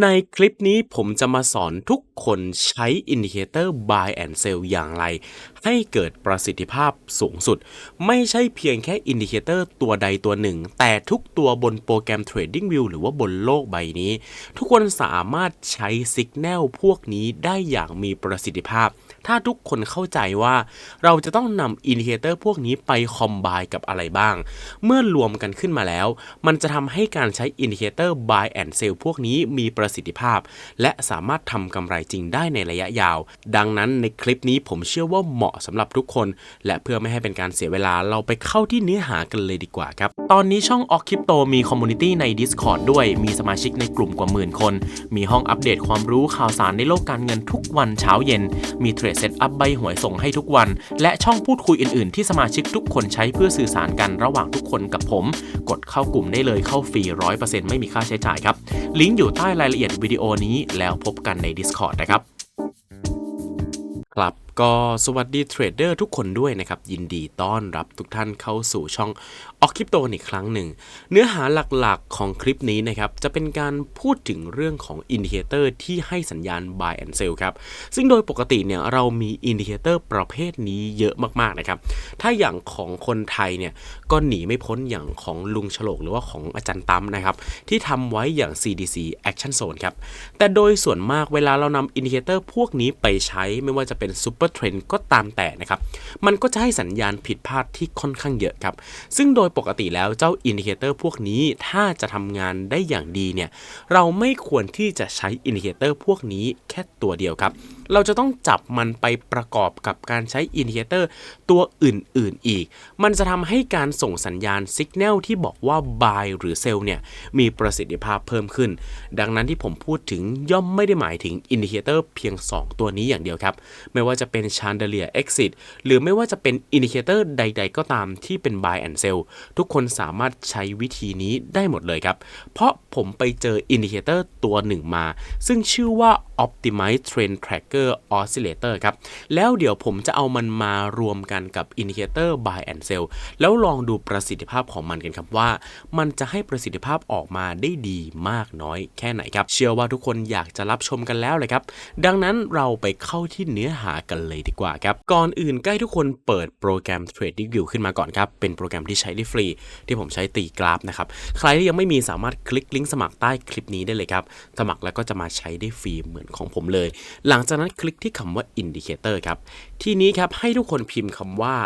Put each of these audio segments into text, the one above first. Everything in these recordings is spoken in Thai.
ในคลิปนี้ผมจะมาสอนทุกคนใช้ Indicator Buy and Sell อย่างไร ให้เกิดประสิทธิภาพสูงสุด ไม่ใช่เพียงแค่อินดิเคเตอร์ตัวใดตัวหนึ่ง แต่ทุกตัวบนโปรแกรม TradingView หรือว่าบนโลกใบนี้ ทุกคนสามารถใช้สิกแนลพวกนี้ได้อย่างมีประสิทธิภาพ ถ้าทุกคนเข้าใจว่าเราจะต้องนำ Indicator พวกนี้ไปคอมไบกับอะไรบ้าง เมื่อรวมกันขึ้นมาแล้ว มันจะทำให้การใช้ Indicator Buy and Sell พวกนี้มีประสิทธิภาพ และสามารถทำกำไรจริงได้ในระยะยาว ดังนั้นในคลิปนี้ผมเชื่อว่าเหมาะสำหรับทุกคน และเพื่อไม่ให้เป็นการเสียเวลาเราไปเข้าที่เนื้อหากันเลยดีกว่าครับ ตอนนี้ช่อง o อกคริปโตมีคอมมูนิตี้ใน Discord ด้วยมีสมาชิกในกลุ่มกว่าหมื่นคน มีห้องอัปเดตความรู้ข่าวสารในโลกการเงินทุกวันเช้าเย็นมีเทรดเซตอัพใบหวยส่งให้ทุกวัน และช่องพูดคุยอื่นๆ ที่สมาชิกทุกคนใช้เพื่อสื่อสารกันระหว่างทุกคนกับผม กดเข้ากลุ่มได้เลยเข้าฟรี 100%ไม่มีค่าใช้จ่ายครับ ลิงก์อยู่ใต้รายละเอียดวิดีโอนี้แล้วพบกันใน Discord นะครับครับ ก็สวัสดีเทรดเดอร์ทุกคนด้วยนะครับ ยินดีต้อนรับทุกท่านเข้าสู่ช่องออกคริปโตอีกครั้งหนึ่ง เนื้อหาหลักๆของคลิปนี้นะครับ จะเป็นการพูดถึงเรื่องของอินดิเคเตอร์ที่ให้สัญญาณ buy and sell ครับ ซึ่งโดยปกติเนี่ยเรามีอินดิเคเตอร์ประเภทนี้เยอะมากๆนะครับ ถ้าอย่างของคนไทยเนี่ยก็หนีไม่พ้นอย่างของลุงฉลกหรือว่าของอาจารย์ตั้มนะครับ ที่ทำไว้อย่าง CDC Action Zone ครับแต่โดยส่วนมากเวลาเรานำอินดิเคเตอร์พวกนี้ไปใช้ไม่ว่าจะเป็น Super Trend ก็ตามแต่นะครับ มันก็จะให้สัญญาณผิดพลาดที่ค่อนข้างเยอะครับ ซึ่งโดยปกติแล้วเจ้าอินดิเคเตอร์พวกนี้ถ้าจะทำงานได้อย่างดีเนี่ย เราไม่ควรที่จะใช้อินดิเคเตอร์พวกนี้แค่ตัวเดียวครับ เราจะต้องจับมันไปประกอบกับการใช้อินดิเคเตอร์ตัวอื่นๆอีก มันจะทำให้การส่งสัญญาณสัญญาณที่บอกว่า buy หรือ sell เนี่ยมีประสิทธิภาพเพิ่มขึ้น ดังนั้นที่ผมพูดถึงย่อมไม่ได้หมายถึงอินดิเคเตอร์เพียง 2 ตัวนี้อย่างเดียวครับ ไม่ว่าจะเป็น chandelier exit หรือไม่ว่าจะเป็นอินดิเคเตอร์ใด ๆ ก็ตามที่เป็น buy and sell ทุกคนสามารถใช้วิธีนี้ได้หมดเลยครับ เพราะผมไปเจออินดิเคเตอร์ตัวหนึ่งมา ซึ่งชื่อว่า Optimize Trend Tracker Oscillator ครับ แล้วเดี๋ยวผมจะเอามันมารวมกันกับอินดิเคเตอร์ Buy and Sell แล้วลองดูประสิทธิภาพของมันกันครับว่า มันจะให้ประสิทธิภาพออกมาได้ดีมากน้อยแค่ไหนครับ เชื่อว่าทุกคนอยากจะรับชมกันแล้วเลยครับ ดังนั้นเราไปเข้าที่เนื้อหากันเลยดีกว่าครับ ก่อนอื่นใกล้ทุกคนเปิดโปรแกรม TradingView ขึ้นมาก่อนครับ เป็นโปรแกรมที่ใช้ได้ฟรี ที่ผมใช้ตีกราฟนะครับ ใครที่ยังไม่มีสามารถคลิกลิงก์สมัครใต้คลิปนี้ได้เลยครับ สมัครแล้วก็จะมาใช้ได้ฟรีเหมือนของผมเลย หลังจากนั้นคลิกที่คำว่า Indicator ครับ ทีนี้ครับให้ทุกคนพิมพ์คำว่า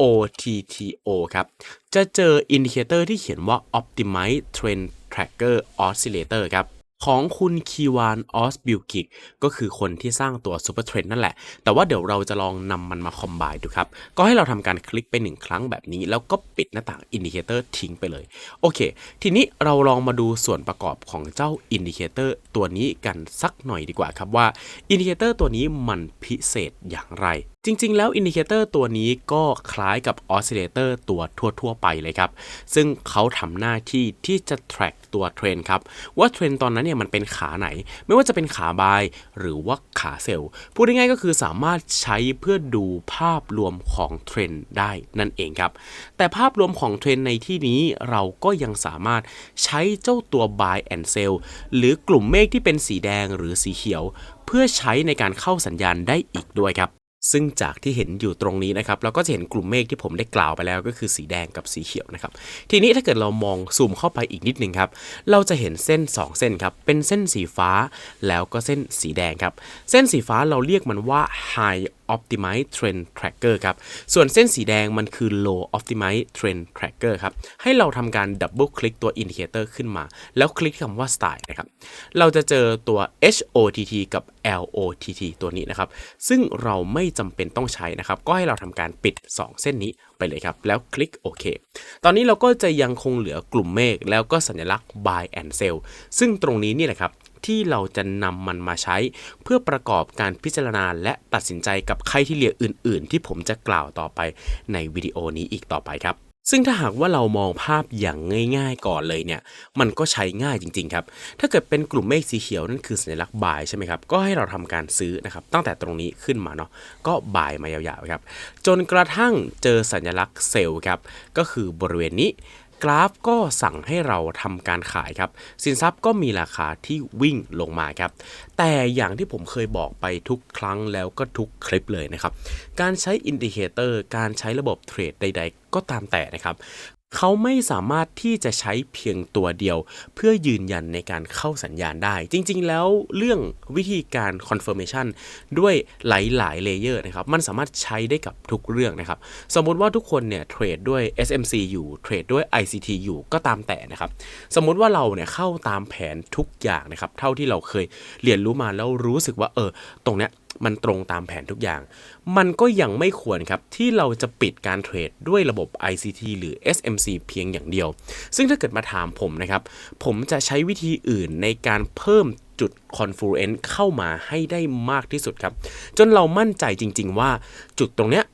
OTTO ครับ จะเจอ Indicator ที่เขียนว่า Optimize Trend Tracker Oscillator ครับ ของคุณคีวานออสบิลกิกก็คือคนที่สร้างตัว Super Trend นั่นแหละ แต่ว่าเดี๋ยวเราจะลองนำมันมาคอมไบดูครับ ก็ให้เราทำการคลิกไปหนึ่งครั้งแบบนี้ แล้วก็ปิดหน้าต่างอินดิเคเตอร์ทิ้งไปเลย โอเค ทีนี้เราลองมาดูส่วนประกอบของเจ้าอินดิเคเตอร์ตัวนี้กันสักหน่อยดีกว่าครับว่าอินดิเคเตอร์ตัวนี้มันพิเศษอย่างไรจริง ๆ แล้วอินดิเคเตอร์ตัวนี้ก็คล้ายกับออสซิเลเตอร์ตัวทั่ว ๆ ไปเลยครับ ซึ่งเขาทำหน้าที่ที่จะ track ตัวเทรนครับ ว่าเทรนตอนนั้นเนี่ยมันเป็นขาไหน ไม่ว่าจะเป็นขาบาย หรือว่าขาเซลล์พูดง่ายๆก็คือสามารถใช้เพื่อดูภาพรวมของเทรนได้นั่นเองครับ แต่ภาพรวมของเทรนในที่นี้เราก็ยังสามารถใช้เจ้าตัว buy and sell หรือกลุ่มเมฆที่เป็นสีแดงหรือสีเขียว เพื่อใช้ในการเข้าสัญญาณได้อีกด้วยครับ ซึ่งจากที่เห็นอยู่ตรงนี้นะครับเราก็จะเห็นกลุ่มเมฆที่ผมได้กล่าวไปแล้วก็คือสีแดงกับสีเขียวนะครับทีนี้ถ้าเกิดเรามองซูมเข้าไปอีกนิดหนึ่งครับเราจะเห็นเส้น 2 เส้นครับเป็นเส้นสีฟ้าแล้วก็เส้นสีแดงครับเส้นสีฟ้าเราเรียกมันว่า high optimize trend tracker ครับ ส่วนเส้นสีแดงมันคือ low optimize trend tracker ครับ ให้เราทำการดับเบิลคลิกตัว indicator ขึ้นมา แล้วคลิกคำว่า style นะครับ เราจะเจอตัว HOTT กับ LOTT ตัวนี้นะครับ ซึ่งเราไม่จำเป็นต้องใช้นะครับ ก็ให้เราทำการปิด 2 เส้นนี้ไปเลยครับ แล้วคลิกโอเค ตอนนี้เราก็จะยังคงเหลือกลุ่มเมฆแล้วก็สัญลักษณ์ buy and sell ซึ่งตรงนี้นี่แหละครับ ที่เราจะนำมันมาใช้ เพื่อประกอบการพิจารณาและตัดสินใจกับใครที่เหลืออื่น ๆ ที่ผมจะกล่าวต่อไปในวิดีโอนี้อีกต่อไปครับซึ่งถ้าหากว่าเรามองภาพอย่างง่ายๆก่อนเลยเนี่ย มันก็ใช้ง่ายจริงๆครับ ถ้าเกิดเป็นกลุ่มเมฆสีเขียวนั่นคือสัญลักษณ์บ่ายใช่ไหมครับ ก็ให้เราทำการซื้อนะครับ ตั้งแต่ตรงนี้ขึ้นมาเนาะ ก็บ่ายมายาวๆครับ จนกระทั่งเจอสัญลักษณ์เซลล์ครับ ก็คือบริเวณนี้ กราฟก็สั่งให้เราทำการขายครับ สินทรัพย์ก็มีราคาที่วิ่งลงมาครับ แต่อย่างที่ผมเคยบอกไปทุกครั้งแล้วก็ทุกคลิปเลยนะครับ การใช้อินดิเคเตอร์ การใช้ระบบเทรดใด ๆ ก็ตามแต่นะครับ เขาไม่สามารถที่จะใช้เพียงตัวเดียว เพื่อยืนยันในการเข้าสัญญาณได้ จริง ๆ แล้วเรื่องวิธีการ confirmation ด้วยหลายๆเลเยอร์นะครับ มันสามารถใช้ได้กับทุกเรื่องนะครับ สมมุติว่าทุกคนเนี่ยเทรดด้วย SMC อยู่เทรดด้วย ICT อยู่ก็ตามแต่นะครับ สมมุติว่าเราเนี่ยเข้าตามแผนทุกอย่างนะครับ เท่าที่เราเคยเรียนรู้มาแล้วรู้สึกว่าเออตรงเนี้ย มันตรงตามแผนทุกอย่าง มันก็ยังไม่ควรครับที่เราจะปิดการเทรดด้วยระบบ ICT หรือ SMC เพียงอย่างเดียว ซึ่งถ้าเกิดมาถามผมนะครับ ผมจะใช้วิธีอื่นในการเพิ่มจุด confluence เข้ามาให้ได้มากที่สุดครับ จนเรามั่นใจจริง ๆ ว่าจุดตรงเนี้ย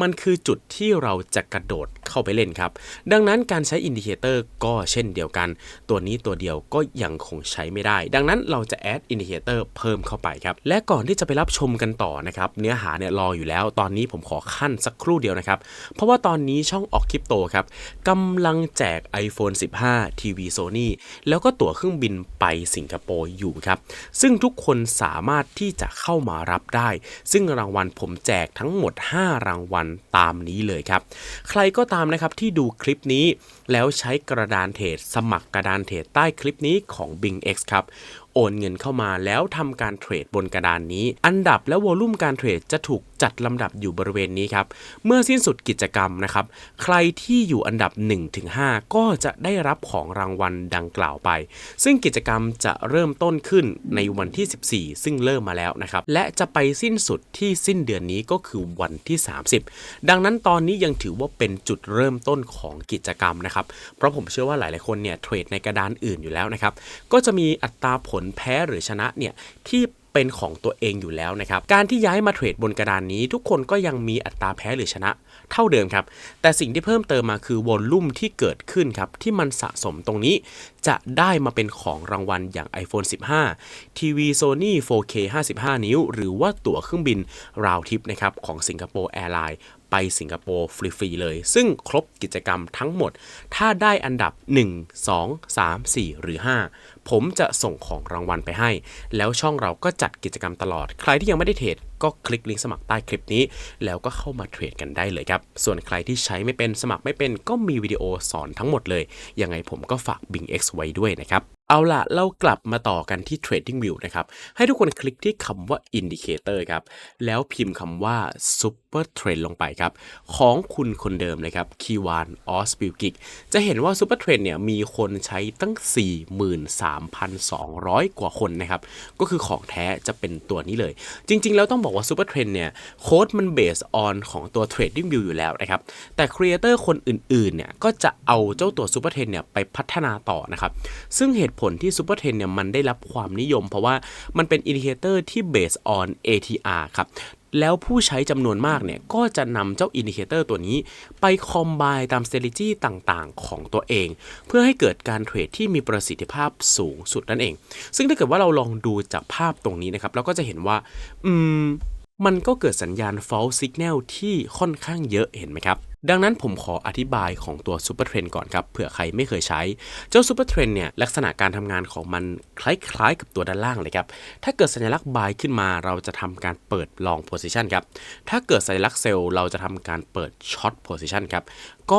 มันคือจุดที่เราจะกระโดดเข้าไปเล่นครับ ดังนั้นการใช้อินดิเคเตอร์ก็เช่นเดียวกัน ตัวนี้ตัวเดียวก็ยังคงใช้ไม่ได้ ดังนั้นเราจะแอดอินดิเคเตอร์เพิ่มเข้าไปครับ และก่อนที่จะไปรับชมกันต่อนะครับ เนื้อหาเนี่ยรออยู่แล้ว ตอนนี้ผมขอขั้นสักครู่เดียวนะครับ เพราะว่าตอนนี้ช่องออกคริปโตครับกำลังแจก iPhone 15ทีวี Sony แล้วก็ตั๋วเครื่องบินไปสิงคโปร์อยู่ครับ ซึ่งทุกคนสามารถที่จะเข้ามารับได้ ซึ่งรางวัลผมแจกทั้งหมด 5 รางวัลตามนี้เลยครับ ใครก็ตามนะครับที่ดูคลิปนี้แล้วใช้กระดานเทรดสมัครกระดานเทรดใต้คลิปนี้ของ BingX ครับ โอนเงินเข้ามาแล้วทำการเทรดบนกระดานนี้ อันดับและวอลุ่มการเทรดจะถูกจัดลำดับอยู่บริเวณนี้ครับ เมื่อสิ้นสุดกิจกรรมนะครับ ใครที่อยู่อันดับ 1-5 ก็จะได้รับของรางวัลดังกล่าวไป ซึ่งกิจกรรมจะเริ่มต้นขึ้นในวันที่ 14 ซึ่งเริ่มมาแล้วนะครับ และจะไปสิ้นสุดที่สิ้นเดือนนี้ก็คือวันที่ 30 ดังนั้นตอนนี้ยังถือว่าเป็นจุดเริ่มต้นของกิจกรรมนะครับ เพราะผมเชื่อว่าหลาย ๆ คนเนี่ยเทรดในกระดานอื่นอยู่แล้วนะครับ ก็จะมีอัตราผลลแพ้หรือชนะเนี่ยที่เป็นของตัวเองอยู่แล้วนะครับ การที่ย้ายมาเทรดบนกระดานนี้ ทุกคนก็ยังมีอัตราแพ้หรือชนะ เท่าเดิมครับ แต่สิ่งที่เพิ่มเติมมาคือวอลลุ่มที่เกิดขึ้นครับ ที่มันสะสมตรงนี้ จะได้มาเป็นของรางวัลอย่าง iPhone 15 ทีวี Sony 4K 55 นิ้ว หรือว่าตั๋วเครื่องบินราวทิปนะครับของสิงคโปร์แอร์ไลน์ไปสิงคโปร์ฟรี ๆ เลย ซึ่งครบกิจกรรมทั้งหมด ถ้าได้อันดับ 1 2 3 4 หรือ 5 ผมจะส่งของรางวัลไปให้ แล้วช่องเราก็จัดกิจกรรมตลอด ใครที่ยังไม่ได้เทรดก็คลิกลิงก์สมัครใต้คลิปนี้ แล้วก็เข้ามาเทรดกันได้เลยครับ ส่วนใครที่ใช้ไม่เป็นสมัครไม่เป็นก็มีวิดีโอสอนทั้งหมดเลย ยังไงผมก็ฝาก BingX ไว้ด้วยนะครับ เอาละเรากลับมาต่อกันที่ Trading View นะครับ ให้ทุกคนคลิกที่คำว่า Indicator ครับ แล้วพิมพ์คำว่า Super Trend ลงไปครับ ของคุณคนเดิมเลยครับคีวานออสบิลกิกจะเห็นว่า Super Trend เนี่ยมีคนใช้ตั้ง 43,200 กว่าคนนะครับ ก็คือของแท้จะเป็นตัวนี้เลย จริง ๆ แล้วต้องบอกว่า Super Trend เนี่ยโค้ดมันเบสออนของตัว Trading View อยู่แล้วนะครับ แต่ครีเอเตอร์คนอื่นๆเนี่ยก็จะเอาเจ้าตัว Super Trend เนี่ยไปพัฒนาต่อนะครับ ซึ่งเหตุผลที่ Super Trend เนี่ยมันได้รับความนิยม เพราะว่ามันเป็นอินดิเคเตอร์ที่เบสออน ATR ครับแล้วผู้ใช้จำนวนมากเนี่ยก็จะนำเจ้าอินดิเคเตอร์ตัวนี้ ไปคอมไบตาม strategy ต่างๆ ของตัวเอง เพื่อให้เกิดการเทรดที่มีประสิทธิภาพสูงสุดนั่นเอง ซึ่งถ้าเกิดว่าเราลองดูจากภาพตรงนี้นะครับเราก็จะเห็นว่า อืม มันก็เกิดสัญญาณ false signal ที่ค่อนข้างเยอะเห็นไหมครับ ดังนั้นผมขออธิบายของตัวซูเปอร์เทรนก่อนครับเผื่อใครไม่เคยใช้ เจ้าซูเปอร์เทรนเนี่ยลักษณะการทำงานของมันคล้ายๆ กับตัวด้านล่างเลยครับ ถ้าเกิดสัญลักษณ์บายขึ้นมาเราจะทำการเปิดลองโพซิชันครับ ถ้าเกิดสัญลักษณ์เซลล์เราจะทำการเปิดช็อตโพซิชันครับ ก็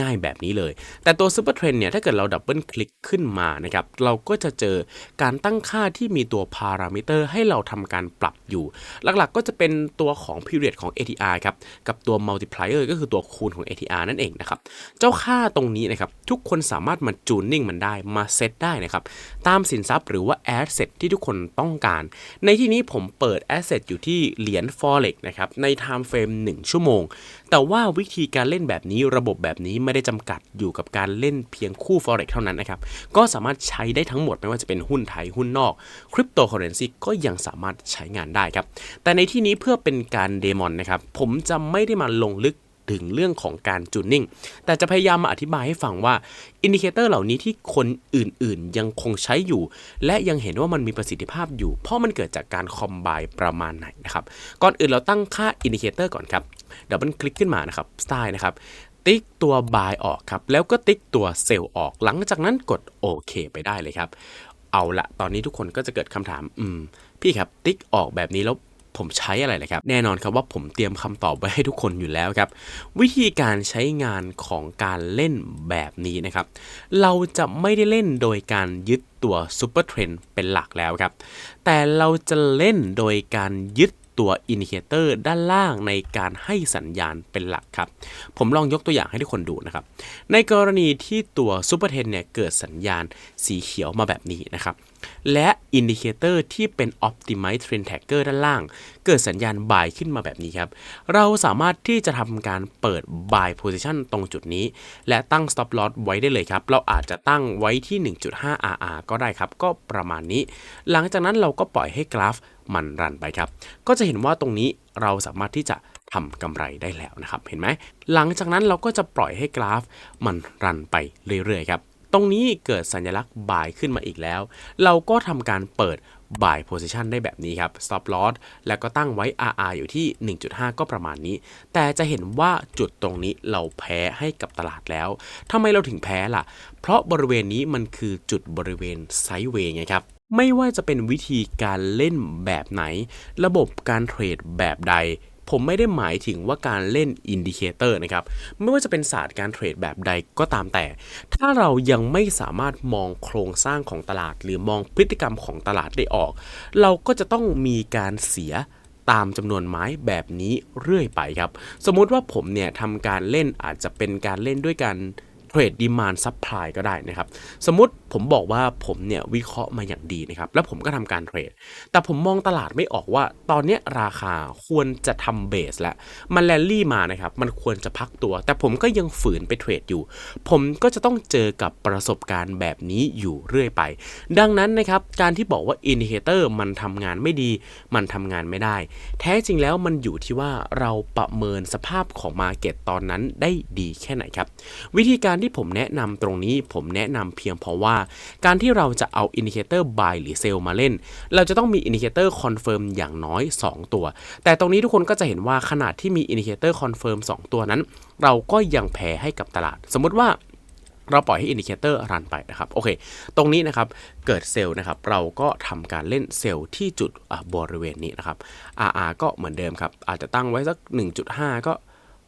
ง่ายๆแบบนี้เลย แต่ตัว Super Trend เนี่ยถ้าเกิดเราดับเบิลคลิกขึ้นมานะครับเราก็จะเจอการตั้งค่าที่มีตัวพารามิเตอร์ให้เราทำการปรับอยู่ หลักๆก็จะเป็นตัวของ period ของ ATR ครับกับตัว multiplier ก็คือตัวคูณของ ATR นั่นเองนะครับเจ้าค่าตรงนี้นะครับทุกคนสามารถมาจูนนิ่งมันได้มาเซตได้นะครับตามสินทรัพย์หรือว่า asset ที่ทุกคนต้องการ ในที่นี้ผมเปิด asset อยู่ที่เหรียญ forex นะครับใน time frame 1 ชั่วโมง แต่ว่าวิธีการเล่นแบบนี้ระบบแบบนี้ไม่ได้จำกัดอยู่กับการเล่นเพียงคู่ forex เท่านั้นนะครับ ก็สามารถใช้ได้ทั้งหมดไม่ว่าจะเป็นหุ้นไทยหุ้นนอกคริปโตเคอเรนซีก็ยังสามารถใช้งานได้ครับ แต่ในที่นี้เพื่อเป็นการเดมอนนะครับผมจะไม่ได้มาลงลึกถึงเรื่องของการจูนนิ่ง แต่จะพยายามมาอธิบายให้ฟังว่าอินดิเคเตอร์เหล่านี้ที่คนอื่นๆ ยังคงใช้อยู่ และยังเห็นว่ามันมีประสิทธิภาพอยู่ เพราะมันเกิดจากการคอมไบประมาณไหนนะครับ ก่อนอื่นเราตั้งค่าอินดิเคเตอร์ก่อนครับ ดับเบิลคลิกขึ้นมานะครับสไตล์นะครับ ติ๊กตัว buy ออกครับ แล้วก็ติ๊กตัว sell ออก หลังจากนั้นกดโอเคไปได้เลยครับ เอาละตอนนี้ทุกคนก็จะเกิดคำถาม อืม พี่ครับ ติ๊กออกแบบนี้แล้วผมใช้อะไรเล่ะครับ แน่นอนครับว่าผมเตรียมคำตอบไว้ให้ทุกคนอยู่แล้วครับ วิธีการใช้งานของการเล่นแบบนี้นะครับ เราจะไม่ได้เล่นโดยการยึดตัว Super Trend เป็นหลักแล้วครับ แต่เราจะเล่นโดยการยึด ตัวอินดิเคเตอร์ด้านล่างในการให้สัญญาณเป็นหลักครับ ผมลองยกตัวอย่างให้ทุกคนดูนะครับ ในกรณีที่ตัว Super 10เนี่ยเกิดสัญญาณสีเขียวมาแบบนี้นะครับ และอินดิเคเตอร์ที่เป็น Optimize Trend Tracker ด้านล่าง เกิดสัญญาณ buy ขึ้นมาแบบนี้ครับ เราสามารถที่จะทำการเปิด buy position ตรงจุดนี้ และตั้ง stop loss ไว้ได้เลยครับ เราอาจจะตั้งไว้ที่ 1.5 RR ก็ได้ครับ ก็ประมาณนี้ หลังจากนั้นเราก็ปล่อยให้กราฟ มันรันไปครับ ก็จะเห็นว่าตรงนี้เราสามารถที่จะทำกำไรได้แล้วนะครับ เห็นไหม หลังจากนั้นเราก็จะปล่อยให้กราฟ มันรันไปเรื่อยๆครับ ตรงนี้เกิดสัญลักษณ์ buy ขึ้นมาอีกแล้ว เราก็ทำการเปิด buy position ได้แบบนี้ครับ stop loss แล้วก็ตั้งไว้ RR อยู่ที่ 1.5 ก็ประมาณนี้ แต่จะเห็นว่าจุดตรงนี้เราแพ้ให้กับตลาดแล้วทำไมเราถึงแพ้ล่ะ เพราะบริเวณนี้มันคือจุดบริเวณไซด์เวย์ไงครับ ไม่ว่าจะเป็นวิธีการเล่นแบบไหน ระบบการเทรดแบบใด ผมไม่ได้หมายถึงว่าการเล่นอินดิเคเตอร์นะครับ ไม่ว่าจะเป็นศาสตร์การเทรดแบบใดก็ตามแต่ ถ้าเรายังไม่สามารถมองโครงสร้างของตลาด หรือมองพฤติกรรมของตลาดได้ออก เราก็จะต้องมีการเสียตามจำนวนไม้แบบนี้เรื่อยไปครับ สมมติว่าผมเนี่ยทำการเล่นอาจจะเป็นการเล่นด้วยการ เทรดดีมานซับพลายก็ได้นะครับ สมมติผมบอกว่าผมเนี่ยวิเคราะห์มาอย่างดีนะครับ แล้วผมก็ทำการเทรด แต่ผมมองตลาดไม่ออกว่า ตอนนี้ราคาควรจะทำเบสแล้ว มันแรลลี่มานะครับ มันควรจะพักตัว แต่ผมก็ยังฝืนไปเทรดอยู่ ผมก็จะต้องเจอกับประสบการณ์แบบนี้อยู่เรื่อยไป ดังนั้นนะครับ การที่บอกว่าอินดิเคเตอร์มันทำงานไม่ดี มันทำงานไม่ได้ แท้จริงแล้วมันอยู่ที่ว่าเราประเมินสภาพของมาเก็ตตอนนั้นได้ดีแค่ไหนครับ วิธีการที่ผมแนะนำตรงนี้ผมแนะนำเพียงเพราะว่า การที่เราจะเอาอินดิเคเตอร์ buy หรือ sell มาเล่น เราจะต้องมีอินดิเคเตอร์คอนเฟิร์มอย่างน้อย 2 ตัว แต่ตรงนี้ทุกคนก็จะเห็นว่าขนาดที่มีอินดิเคเตอร์คอนเฟิร์ม2ตัวนั้น เราก็ยังแพ้ให้กับตลาด สมมุติว่าเราปล่อยให้อินดิเคเตอร์รันไปนะครับ โอเค ตรงนี้นะครับ เกิดเซลล์นะครับ เราก็ทำการเล่นเซลล์ที่จุดบริเวณนี้นะครับ RR ก็เหมือนเดิมครับ อาจจะตั้งไว้สัก 1.5 ก็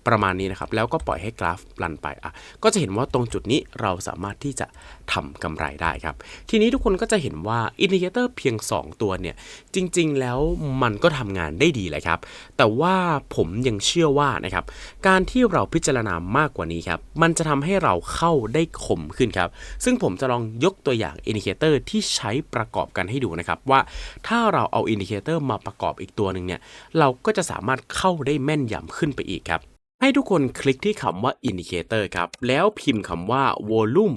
ประมาณนี้นะครับ แล้วก็ปล่อยให้กราฟรันไปอะก็จะเห็นว่าตรงจุดนี้เราสามารถที่จะทำกำไรได้ครับ ทีนี้ทุกคนก็จะเห็นว่าอินดิเคเตอร์เพียง 2 ตัวเนี่ย จริงๆ แล้วมันก็ทำงานได้ดีเลยครับ แต่ว่าผมยังเชื่อว่านะครับ การที่เราพิจารณามากกว่านี้ครับ มันจะทำให้เราเข้าได้คมขึ้นครับ ซึ่งผมจะลองยกตัวอย่างอินดิเคเตอร์ที่ใช้ประกอบกันให้ดูนะครับ ว่าถ้าเราเอาอินดิเคเตอร์มาประกอบอีกตัวหนึ่งเนี่ยเราก็จะสามารถเข้าได้แม่นยำขึ้นไปอีกครับ ให้ทุกคนคลิกที่คำว่า Indicator ครับ แล้วพิมพ์คำว่า Volume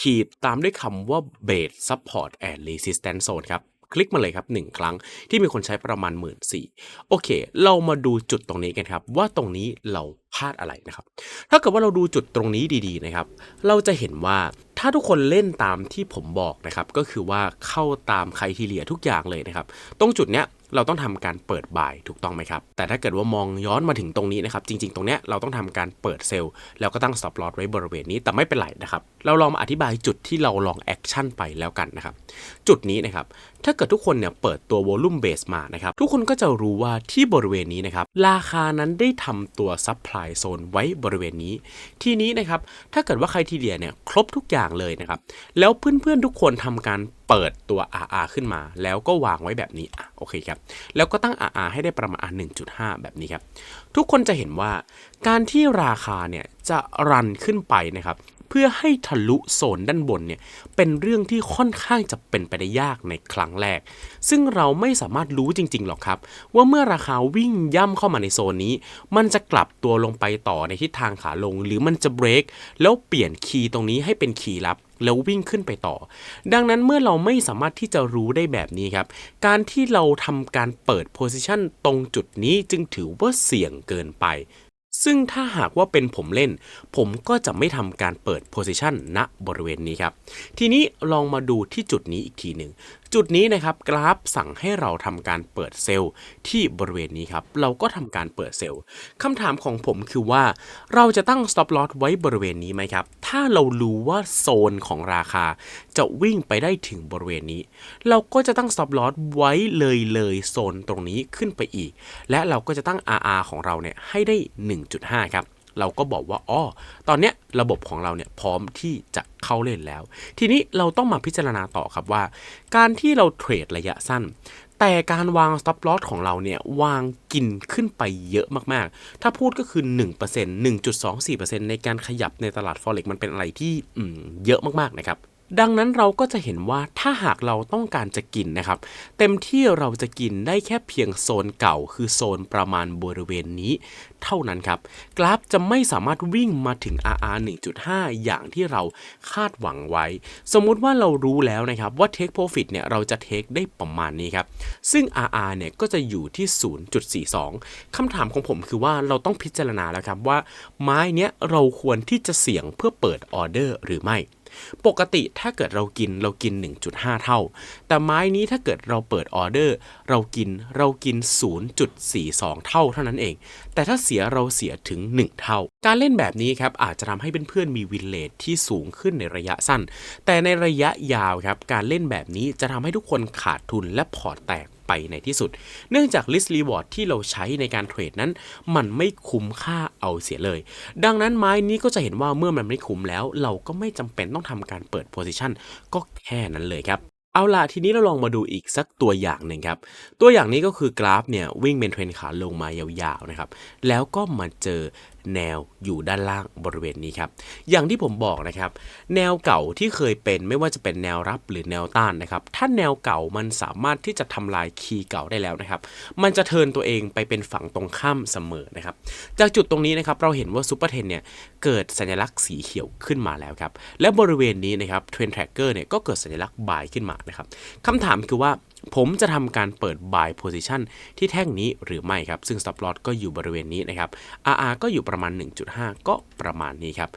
ขีดตามด้วยคำว่า Base Support and Resistance Zone ครับ คลิกมาเลยครับ 1 ครั้งที่มีคนใช้ประมาณ 1 4ื่นโอเค เรามาดูจุดตรงนี้กันครับ ว่าตรงนี้เราพลาดอะไรนะครับ ถ้าเกิดว่าเราดูจุดตรงนี้ดีๆนะครับ เราจะเห็นว่าถ้าทุกคนเล่นตามที่ผมบอกนะครับ ก็คือว่าเข้าตามใครทีเลียทุกอย่างเลยนะครับ ตรงจุดเนี้ย เราต้องทำการเปิดบายถูกต้องไหมครับ แต่ถ้าเกิดว่ามองย้อนมาถึงตรงนี้นะครับ จริง ๆ ตรงเนี้ยเราต้องทำการเปิดเซลล์แล้วก็ตั้ง stop loss ไว้บริเวณนี้แต่ไม่เป็นไรนะครับ เราลองมาอธิบายจุดที่เราลองแอคชั่นไปแล้วกันนะครับ จุดนี้นะครับ ถ้าเกิดทุกคนเนี่ยเปิดตัว volume base มานะครับ ทุกคนก็จะรู้ว่าที่บริเวณนี้นะครับ ราคานั้นได้ทำตัว supply zone ไว้บริเวณนี้ ทีนี้นะครับ ถ้าเกิดว่าใครทีเดียเนี่ยครบทุกอย่างเลยนะครับ แล้วเพื่อนๆทุกคนทำการ เปิดตัว RR ขึ้นมา แล้วก็วางไว้แบบนี้อะโอเคครับ แล้วก็ตั้ง RR ให้ได้ประมาณ 1.5 แบบนี้ครับ ทุกคนจะเห็นว่าการที่ราคาเนี่ยจะรันขึ้นไปนะครับเพื่อให้ทะลุโซนด้านบนเนี่ยเป็นเรื่องที่ค่อนข้างจะเป็นไปได้ยากในครั้งแรก ซึ่งเราไม่สามารถรู้จริงๆหรอกครับ ว่าเมื่อราคาวิ่งย่ำเข้ามาในโซนนี้ มันจะกลับตัวลงไปต่อในทิศทางขาลง หรือมันจะเบรกแล้วเปลี่ยนคีย์ตรงนี้ให้เป็นคีย์ลับ แล้ววิ่งขึ้นไปต่อ ดังนั้นเมื่อเราไม่สามารถที่จะรู้ได้แบบนี้ครับ การที่เราทำการเปิดโพซิชันตรงจุดนี้จึงถือว่าเสี่ยงเกินไป ซึ่งถ้าหากว่าเป็นผมเล่น ผมก็จะไม่ทำการเปิดโพซิชันณบริเวณนี้ครับ ทีนี้ลองมาดูที่จุดนี้อีกทีหนึ่ง จุดนี้นะครับกราฟสั่งให้เราทำการเปิดเซลล์ที่บริเวณนี้ครับ เราก็ทำการเปิดเซลล์คำถามของผมคือว่า เราจะตั้ง stop loss ไว้บริเวณนี้ไหมครับ ถ้าเรารู้ว่าโซนของราคา จะวิ่งไปได้ถึงบริเวณนี้ เราก็จะตั้ง stop loss ไว้เลยเลยโซนตรงนี้ขึ้นไปอีก และเราก็จะตั้ง RR ของเราเนี่ยให้ได้ 1.5 ครับเราก็บอกว่าอ๋อตอนเนี้ยระบบของเราเนี่ยพร้อมที่จะ เขาเล่นแล้ว ทีนี้เราต้องมาพิจารณาต่อครับว่า การที่เราเทรดระยะสั้น แต่การวาง stop loss ของเราเนี่ย วางกินขึ้นไปเยอะมากๆ ถ้าพูดก็คือ 1% 1.24%ในการขยับในตลาด forex มันเป็นอะไรที่เยอะมากๆนะครับ ดังนั้นเราก็จะเห็นว่าถ้าหากเราต้องการจะกินนะครับ เต็มที่เราจะกินได้แค่เพียงโซนเก่า คือโซนประมาณบริเวณนี้ เท่านั้นครับ กราฟจะไม่สามารถวิ่งมาถึง RR 1.5 อย่างที่เราคาดหวังไว้ สมมุติว่าเรารู้แล้วนะครับว่า Take Profit เนี่ยเราจะ Take ได้ประมาณนี้ครับ ซึ่ง RR เนี่ยก็จะอยู่ที่ 0.42คำถามของผมคือว่าเราต้องพิจารณาแล้วครับว่าไม้เนี้ยเราควรที่จะเสี่ยงเพื่อเปิดออเดอร์หรือไม่ ปกติถ้าเกิดเรากินเรากิน 1.5 เท่า แต่ไม้นี้ถ้าเกิดเราเปิดออเดอร์ เรากินเรากิน 0.42 เท่าเท่านั้นเอง แต่ถ้าเสียเราเสียถึง 1 เท่า การเล่นแบบนี้ครับอาจจะทำให้เพื่อนๆมีวินเลทที่สูงขึ้นในระยะสั้น แต่ในระยะยาวครับการเล่นแบบนี้จะทำให้ทุกคนขาดทุนและพอร์ตแตก ไปในที่สุด เนื่องจาก list reward ที่เราใช้ในการเทรดนั้น มันไม่คุ้มค่าเอาเสียเลย ดังนั้นไม้นี้ก็จะเห็นว่าเมื่อมันไม่คุ้มแล้ว เราก็ไม่จำเป็นต้องทำการเปิด position ก็แค่นั้นเลยครับเอาล่ะทีนี้เราลองมาดูอีกสักตัวอย่างหนึ่งครับ ตัวอย่างนี้ก็คือกราฟเนี่ยวิ่งเป็นเทรนขาลงมายาวๆนะครับ แล้วก็มาเจอ แนวอยู่ด้านล่างบริเวณนี้ครับ อย่างที่ผมบอกนะครับ แนวเก่าที่เคยเป็นไม่ว่าจะเป็นแนวรับหรือแนวต้านนะครับ ถ้าแนวเก่ามันสามารถที่จะทำลายคีย์เก่าได้แล้วนะครับ มันจะเทินตัวเองไปเป็นฝั่งตรงข้ามเสมอนะครับ จากจุดตรงนี้นะครับเราเห็นว่าซูเปอร์เทนเนี่ยเกิดสัญลักษณ์สีเขียวขึ้นมาแล้วครับ และบริเวณนี้นะครับเทรนแทร็กเกอร์เนี่ยก็เกิดสัญลักษณ์บายขึ้นมานะครับคำถามคือว่า ผมจะทำการเปิด buy position ที่แท่งนี้หรือไม่ครับ ซึ่ง stop loss ก็อยู่บริเวณนี้นะครับ RR ก็อยู่ประมาณ 1.5 ก็ประมาณนี้ครับ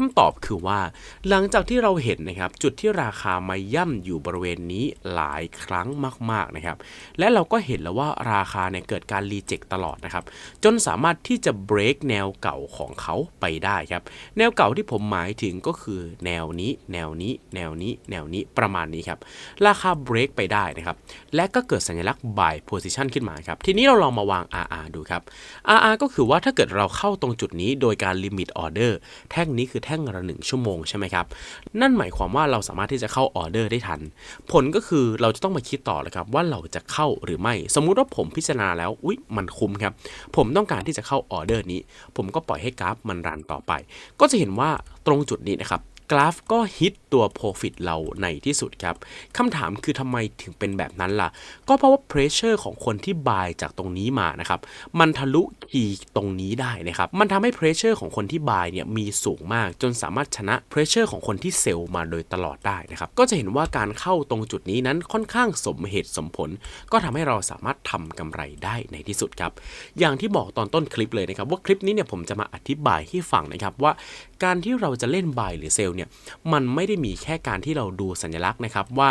คำตอบคือว่า หลังจากที่เราเห็นนะครับ จุดที่ราคามาย่ำอยู่บริเวณนี้หลายครั้งมากๆนะครับ และเราก็เห็นแล้วว่าราคาเนี่ยเกิดการรีเจ็คตลอดนะครับ จนสามารถที่จะ break แนวเก่าของเขาไปได้ครับ แนวเก่าที่ผมหมายถึงก็คือแนวนี้ แนวนี้ แนวนี้ แนวนี้ประมาณนี้ครับ ราคา break ไปได้นะครับ และก็เกิดสัญลักษณ์ buy position ขึ้นมาครับ ทีนี้เราลองมาวาง RR ดูครับ RR ก็คือว่าถ้าเกิดเราเข้าตรงจุดนี้โดยการ limit order แท่งนี้คือแท่งละหนึ่งชั่วโมงใช่ไหมครับ นั่นหมายความว่าเราสามารถที่จะเข้าออเดอร์ได้ทัน ผลก็คือเราจะต้องมาคิดต่อเลยครับว่าเราจะเข้าหรือไม่ สมมุติว่าผมพิจารณาแล้ว อุ๊ย มันคุ้มครับ ผมต้องการที่จะเข้าออเดอร์นี้ ผมก็ปล่อยให้กราฟมันรันต่อไป ก็จะเห็นว่าตรงจุดนี้นะครับ กราฟก็ฮิต ตัว Profit เราในที่สุดครับคำถามคือทำไมถึงเป็นแบบนั้นล่ะ ก็เพราะว่า Pressure ของคนที่ buy จากตรงนี้มานะครับ มันทะลุคีย์ตรงนี้ได้นะครับ มันทำให้ Pressure ของคนที่ buy เนี่ยมีสูงมาก จนสามารถชนะ Pressure ของคนที่เซลล์มาโดยตลอดได้นะครับ ก็จะเห็นว่าการเข้าตรงจุดนี้นั้นค่อนข้างสมเหตุสมผล ก็ทำให้เราสามารถทำกำไรได้ในที่สุดครับ อย่างที่บอกตอนต้นคลิปเลยนะครับ ว่าคลิปนี้เนี่ยผมจะมาอธิบายให้ฟังนะครับว่า การที่เราจะเล่น buy หรือเซลล์เนี่ยมันไม่ได้มีีแค่การที่เราดูสัญลักษณ์นะครับว่า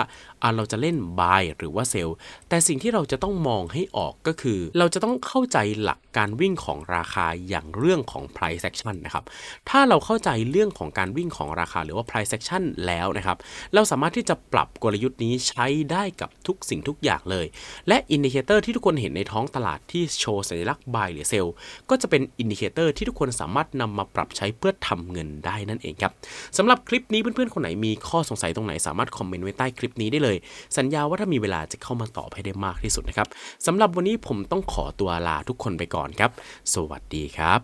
เราจะเล่น buy หรือว่าเซลล์แต่สิ่งที่เราจะต้องมองให้ออกก็คือ เราจะต้องเข้าใจหลักการวิ่งของราคาอย่างเรื่องของ price action นะครับถ้าเราเข้าใจเรื่องของการวิ่งของราคาหรือว่า price action แล้วนะครับเราสามารถที่จะปรับกลยุทธ์นี้ใช้ได้กับทุกสิ่งทุกอย่างเลย และอินดิเคเตอร์ที่ทุกคนเห็นในท้องตลาดที่โชว์สัญลักษณ์ buy หรือเซลล์ก็จะเป็นอินดิเคเตอร์ที่ทุกคนสามารถนำมาปรับใช้เพื่อทำเงินได้นั่นเองครับสำหรับคลิปนี้เพื่อนๆคนไหนมีข้อสงสัยตรงไหนสามารถคอมเมนต์ไว้ใต้คลิปนี้ได้เลย สัญญาว่าถ้ามีเวลาจะเข้ามาตอบให้ได้มากที่สุดนะครับสำหรับวันนี้ผมต้องขอตัวลาทุกคนไปก่อนครับ สวัสดีครับ